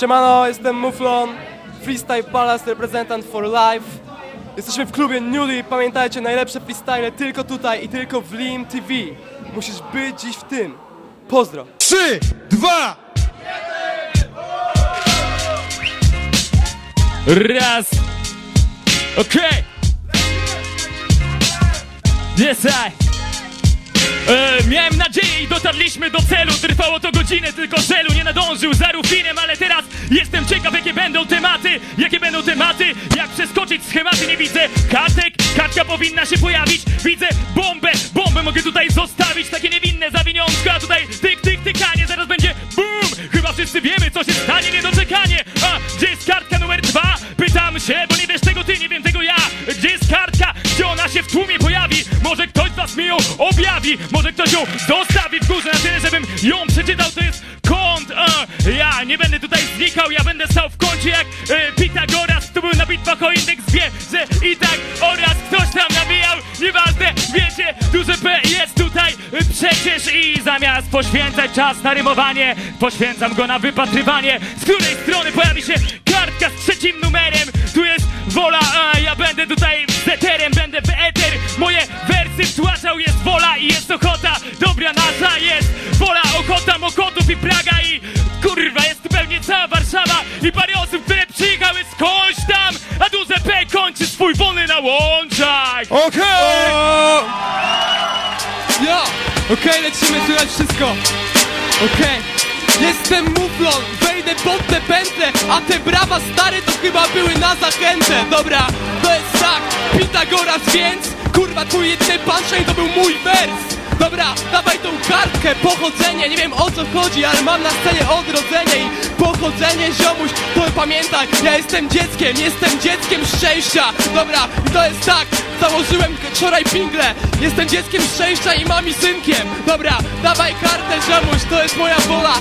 Siemano, jestem Muflon, Freestyle Palace, reprezentant for life. Jesteśmy w klubie Newly, pamiętajcie, najlepsze freestyle tylko tutaj i tylko w Lean TV. Musisz być dziś w tym. Pozdro. Trzy, dwa, Raz. Okej. Yes, I. E, miałem nadzieję i dotarliśmy do celu. Trwało to godzinę, tylko żelu nie nadążył za rufinem Ale teraz jestem ciekaw jakie będą tematy Jakie będą tematy, jak przeskoczyć schematy Nie widzę. Kartek, kartka powinna się pojawić. Widzę bombę, bombę mogę tutaj zostawić. Takie niewinne zawiniątko, a tutaj tyk, tyk, tykanie. Zaraz będzie boom, chyba wszyscy wiemy co się stanie. Niedoczekanie, a gdzie jest kartka numer dwa? Pytam się, bo nie wiesz Może ktoś ją zostawi w górze na tyle, żebym ją przeczytał To jest kąt, a, ja nie będę tutaj znikał Ja będę stał w kącie jak e, Pitagoras To był na bitwach o indeks wie, że i tak oraz ktoś tam nabijał. Nieważne, wiecie, duże P jest tutaj e, przecież I zamiast poświęcać czas na rymowanie Poświęcam go na wypatrywanie. Z której strony pojawi się kartka z trzecim numerem? Tu jest wola, a ja będę tutaj swój wolny na łączach okej! Ja! Okej, lecimy, słychać wszystko. Okej. Jestem Muflon, wejdę pod te pętle, a te brawa stare to chyba były na zachętę. Dobra, to jest tak, Pitagoras więc, kurwa twój jedyny punchline to był mój wers. Dobra, dawaj tą kartkę, pochodzenie, nie wiem o co chodzi, ale mam na scenie odrodzenie i pochodzenie, ziomuś, to pamiętaj, ja jestem dzieckiem, jestem dzieckiem szczęścia. Dobra, i to jest tak, założyłem wczoraj pingle, jestem dzieckiem szczęścia i mami synkiem. Dobra, dawaj kartę, ziomuś, to jest moja wola.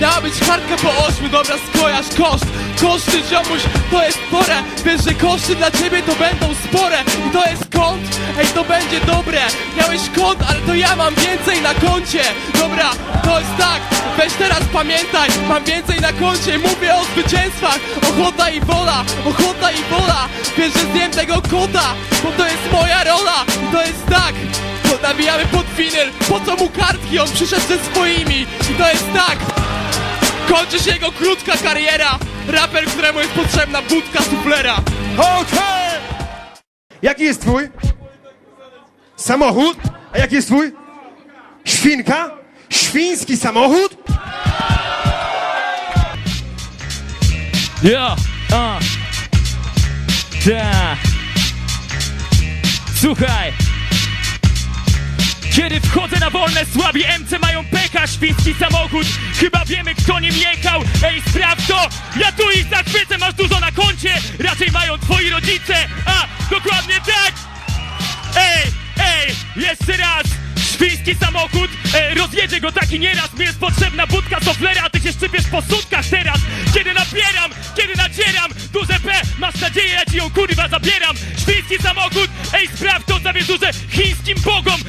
Miała być kartka po ośmiu, dobra, skojarz koszt Koszty, ziomuś, to jest pora. Wiesz, że koszty dla ciebie to będą spore. I to jest kąt, ej, to będzie dobre. Miałeś kąt, ale to ja mam więcej na koncie. Dobra, to jest tak, weź teraz pamiętaj. Mam więcej na koncie, mówię o zwycięstwach. Ochota i wola, ochota i wola. Wiesz, że zjem tego kota, bo to jest moja rola. I to jest tak, to nabijamy pod winyl. Po co mu kartki, on przyszedł ze swoimi. I to jest tak. Kończy się jego krótka kariera Raper, któremu jest potrzebna budka suflera Okej! Jaki jest twój? Samochód? A jaki jest twój? Świnka? Świński samochód? Ja, a, ta. Słuchaj. Kiedy wchodzę na wolne, słabi MC mają pecha, świński samochód. Chyba wiemy, kto nim jechał. Ej, sprawdź to! Ja tu ich zachwycę, masz dużo na koncie. Raczej mają twoi rodzice. A, dokładnie tak! Ej, ej, jeszcze raz! Świński samochód, e, rozjedzie go taki nieraz Mi jest potrzebna budka soflera, a ty się szczypiesz po sutkach teraz Kiedy napieram, kiedy nacieram Duże P, masz nadzieję, ja ci ją kurwa zabieram Świński samochód, ej sprawdź to zawierzę chińskim bogom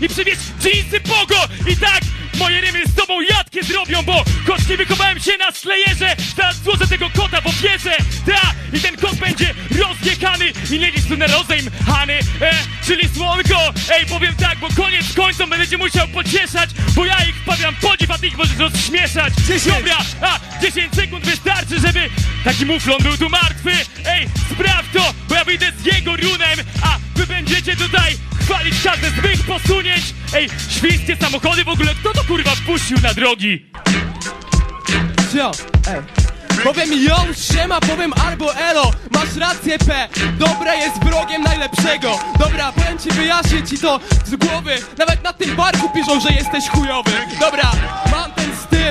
I przywieź jeansy pogo I tak, moje rymy z tobą jadkie zrobią Bo choć nie się na slejerze. Teraz złożę tego kota w ofierze. Ta, i ten kot będzie rozjechany. I nie licz tu na rozejm Hany, e, czyli słonko. Ej, powiem tak, bo koniec końcą będziecie musiał pocieszać Bo ja ich wpadam podziw, a ty ich możesz rozśmieszać. Dobra, a 10 sekund wystarczy, żeby taki muflon był tu martwy. Ej, sprawdź to, bo ja wyjdę z jego runem A wy będziecie tutaj chwalić każde z mych posunięć. Ej, świńskie samochody w ogóle, kto to kurwa wpuścił na drogi? Yo, ej. Powiem ją, siema, powiem albo elo. Masz rację P, dobra jest wrogiem najlepszego. Dobra, powiem ci, wyjaśnię ci to z głowy. Nawet na tym barku piszą, że jesteś chujowy. Dobra,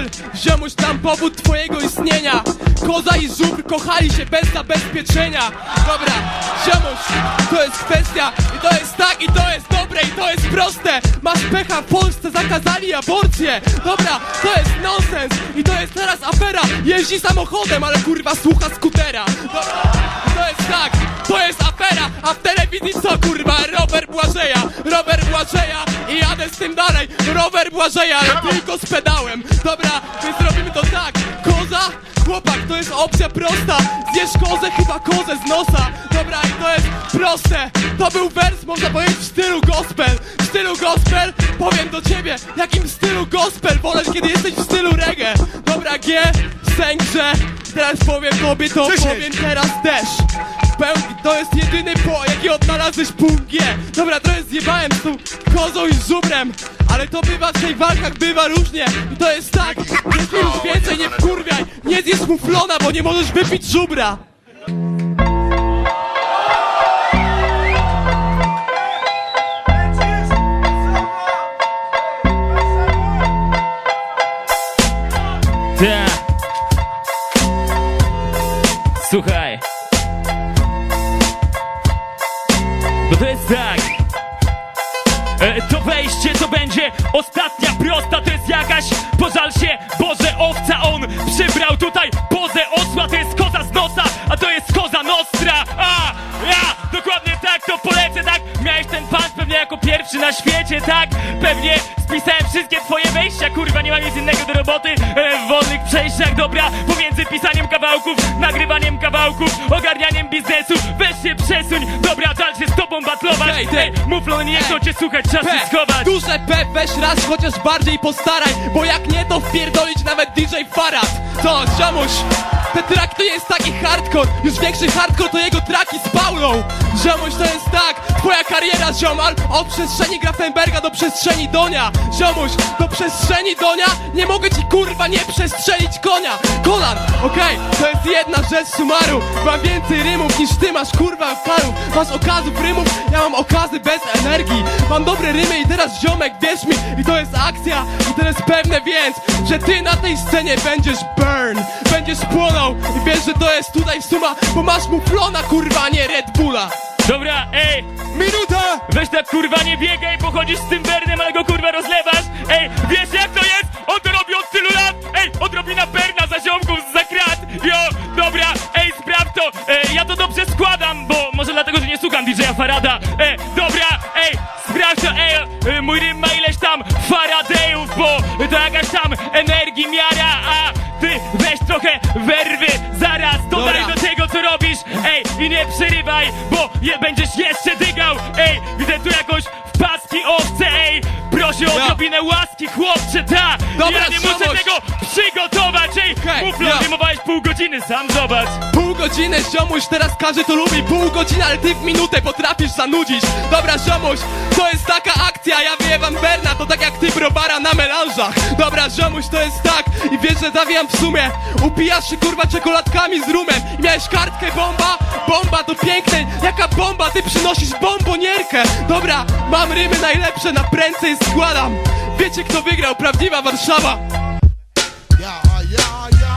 styl Ziomuś tam powód twojego istnienia. Koza i żubr kochali się bez zabezpieczenia. Dobra, ziomuś, to jest kwestia I to jest tak, i to jest dobre, i to jest proste. Masz pecha, w Polsce zakazali aborcję. Dobra, to jest nonsens I to jest teraz afera. Jeździ samochodem, ale kurwa słucha skutera. Dobra, to jest tak, to jest afera. A w telewizji co kurwa? Rower Błażeja Rower Błażeja. I jadę z tym dalej. Rower Błażeja, ale tylko z pedałem. Dobra, kozera My zrobimy to tak. Koza, chłopak, to jest opcja prosta. Zjesz kozę, chyba kozę z nosa. Dobra, i to jest proste. To był wers, można powiedzieć, w stylu gospel. W stylu gospel, powiem do ciebie Jakim stylu gospel wolę, kiedy jesteś w stylu reggae. Dobra, G, sęk, że Teraz powiem tobie to, Cześć. powiem teraz też. Pełna to jest jedyny po, jaki odnalazłeś punkt Dobra, trochę zjebałem z tą kozą i żubrem Ale to bywa w tej walkach, bywa różnie. I to jest tak, ty już więcej nie wkurwiaj Nie zjedz muflona, bo nie możesz wypić żubra No to jest tak. E, to wejście to będzie ostatnia prosta, to jest jakaś, pożal się, Boże owca, on przybrał tutaj. Pozę osła, to jest koza z nosa, a to jest koza nostra, a, ja, dokładnie tak, to polecę, tak, miałeś ten pas pewnie jako pierwszy na świecie, tak, pewnie spisałem wszystkie twoje wejścia, kurwa, nie mam nic innego do roboty, e, w wolnych przejściach, dobra, pomiędzy pisaniem kawałków, nagrywaniem kawałków, ogarnianiem biznesu, weź się przesuń, dobra, Hej, ty. Muflon, nie chcą cię słuchać, czas się schować. duże P, weź raz chociaż bardziej postaraj Bo jak nie to wpierdolić nawet DJ Farad To, ziomuś, ten track to jest taki hardcore. Już większy hardcore to jego traki z Paulą. Ziomuś, to jest tak, twoja kariera ziomal. Od przestrzeni Grafenberga do przestrzeni Donia. Ziomuś, do przestrzeni Donia. Nie mogę ci kurwa nie przestrzelić konia. Kolan, okej, to jest jedna rzecz sumaru. Mam więcej rymów niż ty masz kurwa karów Masz okazów rymów, ja mam okazy bez energii. Mam dobre rymy i teraz ziomek wierz mi I to jest akcja. I to jest pewne więc Że ty na tej scenie będziesz burn. Będziesz płonął i wiesz, że to jest tutaj suma Bo masz mu plona kurwa, nie Red Bulla Dobra, ej, Minuta! weź tak kurwa nie biegaj, bo chodzisz z tym Bernem, ale go kurwa rozlewasz. Ej, wiesz jak to jest? On to robi od tylu lat. Ej, odrobina Berna za ziomków za krat. Jo, dobra, ej, sprawdź to. Ej, ja to dobrze składam, bo może dlatego, że nie słucham DJ-a Farada. Ej, dobra, ej, sprawdź to, ej, mój rym ma ileś tam Faradejów, bo to jakaś tam energii miara, a ty weź trochę werwy, zaraz dodaj Dobra. do tego co robisz, ej, i nie przerywaj, bo je będziesz jeszcze dygał, ej, widzę tu jakąś w paski owce, ej, proszę o odrobinę łaski, chłopcze, ta, Dobra, ja nie muszę tego przygotować, ej, Hej, muflon, rymowałeś pół godziny, sam zobacz. Pół godziny, ziomuś, teraz każdy to lubi Pół godziny, ale ty w minutę potrafisz zanudzić. Dobra, ziomuś, to jest taka akcja Ja wyjewam Berna, to tak jak ty brobara na melanżach. Dobra, ziomuś, to jest tak I wiesz, że zawijam w sumie. Upijasz się kurwa czekoladkami z rumem I miałeś kartkę bomba, bomba to piękne. Jaka bomba, ty przynosisz bombonierkę. Dobra, mam rymy najlepsze, na prędce je składam. Wiecie kto wygrał, prawdziwa Warszawa yeah, yeah.